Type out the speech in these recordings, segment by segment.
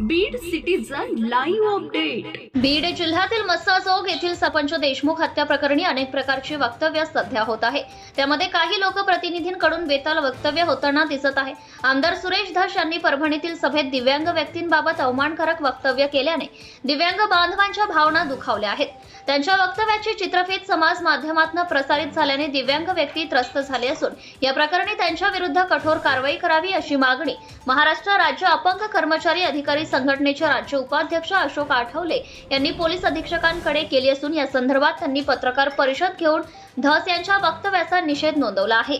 Beed citizen live update Beed जिल्ह्यातील मस्साजोग येथील सरपंच देशमुख हत्या प्रकरणी अनेक प्रकारची वक्तव्य सध्या होत आहे. त्यामध्ये काही लोकप्रतिनिधींकडून बेताल वक्तव्य होताना दिसत आहे. आमदार सुरेश धस यांनी परभणीतील सभेत दिव्यांग व्यक्तींबाबत अवमानकारक वक्तव्य केल्याने दिव्यांग बांधवांच्या भावना दुखावल्या आहेत. त्यांच्या वक्तव्याची चित्रफित समाज माध्यमातून प्रसारित झाल्याने दिव्यांग व्यक्ती त्रस्त झाले असून या प्रकरणी त्यांच्या विरुद्ध कठोर कारवाई करावी अशी मागणी महाराष्ट्र राज्य अपंग कर्मचारी अधिकारी संघटनेचे राज्य उपाध्यक्ष अशोक आठवले यांनी पोलीस अधीक्षकांकडे केली असून या संदर्भात त्यांनी पत्रकार परिषद घेऊन धस यांच्या वक्तव्याचा निषेध नोंदवला आहे.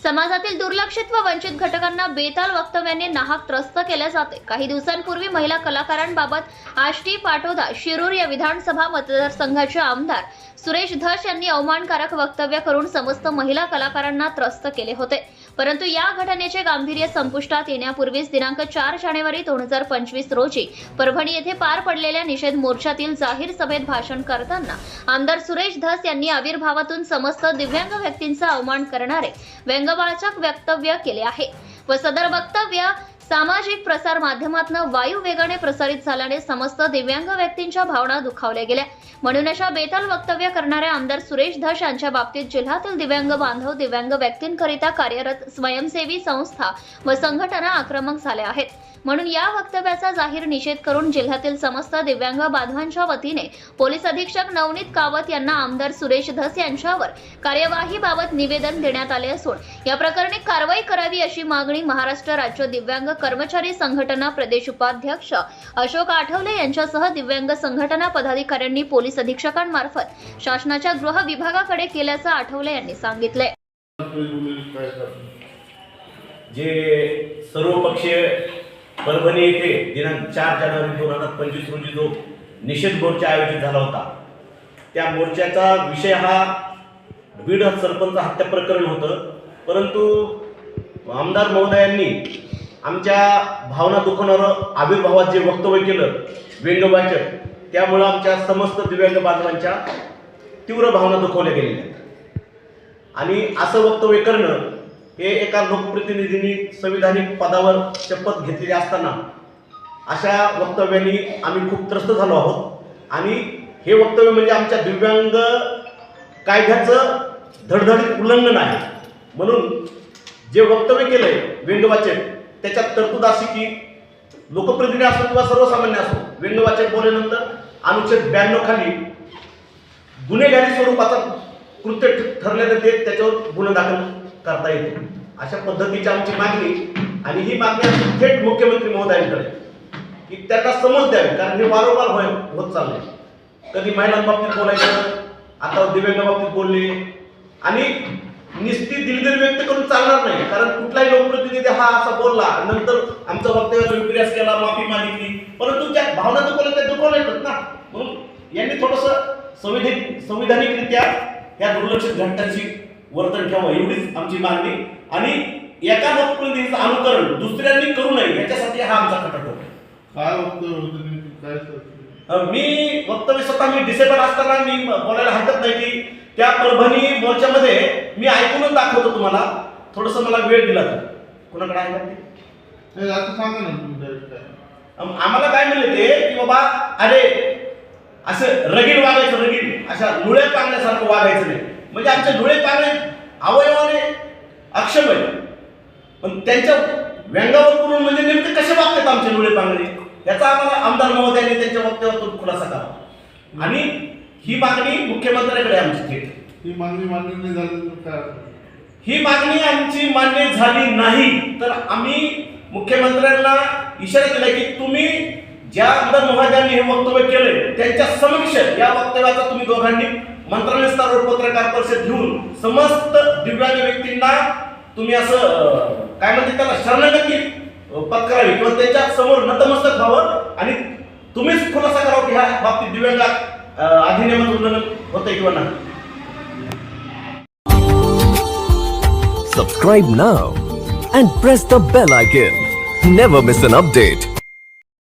समाजातील दुर्लक्षित व वंचित घटकांना बेताल वक्तव्याने नाहक त्रस्त केले जाते. काही दिवसांपूर्वी महिला कलाकारांबाबत आष्टी पाटोदा शिरूर या विधानसभा मतदारसंघाचे आमदार सुरेश धस यांनी अवमानकारक वक्तव्य करून समस्त महिला कलाकारांना त्रस्त केले होते. परंतु या घटनेचे गांभीर्य संपुष्टात येण्यापूर्वीच दिनांक चार जानेवारी दोन हजार पंचवीस रोजी परभणी येथे पार पडलेल्या निषेध मोर्चातील जाहीर सभेत भाषण करताना आमदार सुरेश धस यांनी आविर्भावातून समस्त दिव्यांग व्यक्तींचा अवमान करणारे व्यंगवाचक वक्तव्य केले आहे व सदर वक्तव्य सामाजिक प्रसार माध्यमातून वायू वेगाने प्रसारित झाल्याने समस्त दिव्यांग व्यक्तींच्या भावना दुखावल्या गेल्या. म्हणून अशा बेताल वक्तव्य करणाऱ्या आमदार सुरेश धस यांच्या बाबतीत जिल्ह्यातील दिव्यांग बांधव दिव्यांग व्यक्तींकरिता कार्यरत स्वयंसेवी संस्था व संघटना आक्रमक झाल्या आहेत. म्हणून या वक्तव्याचा जाहीर निषेध करून जिल्ह्यातील समस्त दिव्यांग बांधवांच्या वतीने पोलीस अधीक्षक नवनीत कावत यांना आमदार सुरेश धस यांच्यावर कार्यवाहीबाबत निवेदन देण्यात आले असून या प्रकरणी कारवाई करावी अशी मागणी महाराष्ट्र राज्य दिव्यांग कर्मचारी संघटना प्रदेश उपाध्यक्ष अशोक आठवले यांच्यासह दिव्यांग संघटना पदाधिकाऱ्यांनी पोलीस अधीक्षकांमार्फत शासनाच्या गृह विभागाकडे केल्याचं आठवले यांनी सांगितले जे सर्वपक्षीय परभणी येथे दिनांक चार जानेवारी दोन हजार पंचवीस रोजी जो निषेध मोर्चा आयोजित झाला होता त्या मोर्चाचा विषय हा बीड सरपंच हत्या प्रकरण होतं. परंतु आमदार महोदयांनी आमच्या भावना दुखवणारं आविर्भावात जे वक्तव्य केलं व्यंगवाचक त्यामुळं आमच्या समस्त दिव्यांग बांधवांच्या तीव्र भावना दुखवल्या गेलेल्या आहेत. आणि असं वक्तव्य करणं हे एका लोकप्रतिनिधींनी संविधानिक पदावर शपथ घेतलेली असताना अशा वक्तव्यांनी आम्ही खूप त्रस्त झालो आहोत. आणि हे वक्तव्य म्हणजे आमच्या दिव्यांग कायद्याचं धडधडीत उल्लंघन आहे. म्हणून जे वक्तव्य केलंय व्यंगवाचक त्याच्यात तरतूद अशी की लोकप्रतिनिधी असो किंवा सर्वसामान्य असो व्यंगवाचक बोलल्यानंतर अनुच्छेद ब्याण्णव खाली गुन्हेगारी स्वरूपाचा कृत्य ठरल्यानं ते त्याच्यावर गुन्हा दाखल करता येते. अशा पद्धतीची आमची मागणी आणि ही मागणी थेट मुख्यमंत्री महोदयांकडे की त्यांना समज द्यावी कारण हे वारंवार होय होत चाललंय. कधी महिलांबाबतीत बोलायचं आता दिव्यांग बाबतीत बोलले. आणि निस्ती दिलगिरी व्यक्त करून चालणार नाही कारण कुठलाही लोकप्रतिनिधी हा असा बोलला नंतर आमचा वक्तव्याचा विपर्यास केला माफी मागितली. परंतु त्या भावना दुखवल्या त्या दुखवल्या येतात ना. म्हणून यांनी थोडस संविधानिक संविधानिकरित्या या दुर्लक्षित घटनांची वर्तन ठेवावं एवढीच आमची मागणी. आणि एका लोकप्रतिनिधीचं अनुकरण दुसऱ्यांनी करू नये याच्यासाठी हा आमचा कटक होता. मी वक्तव्य स्वतः मी डिसेबल असताना मी बोलायला हरकत नाही की त्या परभणी मोर्चामध्ये मी ऐकूनच दाखवतो तुम्हाला. थोडस मला वेळ दिला तर. कुणाकडे आहे आम्हाला काय म्हणले ते की बाबा अरे असं रगीड वागायचं रगीड. अशा लुळे पांगण्यासारखं वागायचं नाही. म्हणजे आमचे डोळे पांगणे अवयवाने अक्षम आहे पण त्यांच्या व्यंगावर करून म्हणजे नेमके कसे वागतात आमचे डोळे पांगणे याचा आम्हाला आमदार महोदयांनी त्यांच्या वक्तव्यातून खुलासा करावा आणि ही मागणी मुख्यमंत्र्याकडे आमची थेट. ही मागणी मान्य नाही. झाली? ही मागणी आमची मान्य झाली नाही तर आम्ही मुख्यमंत्र्यांना इशारा दिला की तुम्ही ज्या आमदार महोदयांनी हे वक्तव्य केलंय त्यांच्या समक्ष या वक्तव्याचा तुम्ही दोघांनी मंत्रालय स्तरावर पत्रकार परिषद घेऊन समस्त दिव्यांग व्यक्तींना तुम्ही असं काय म्हणते त्याला शरणागती पत्करावी किंवा त्याच्यासमोर नतमस्तक व्हावं आणि तुम्हीच खुलासा करावं की ह्या बाबतीत दिव्यांग अधिनियमात उल्लंघन होतंय किंवा नाही Subscribe now and press the bell icon. Never miss an update.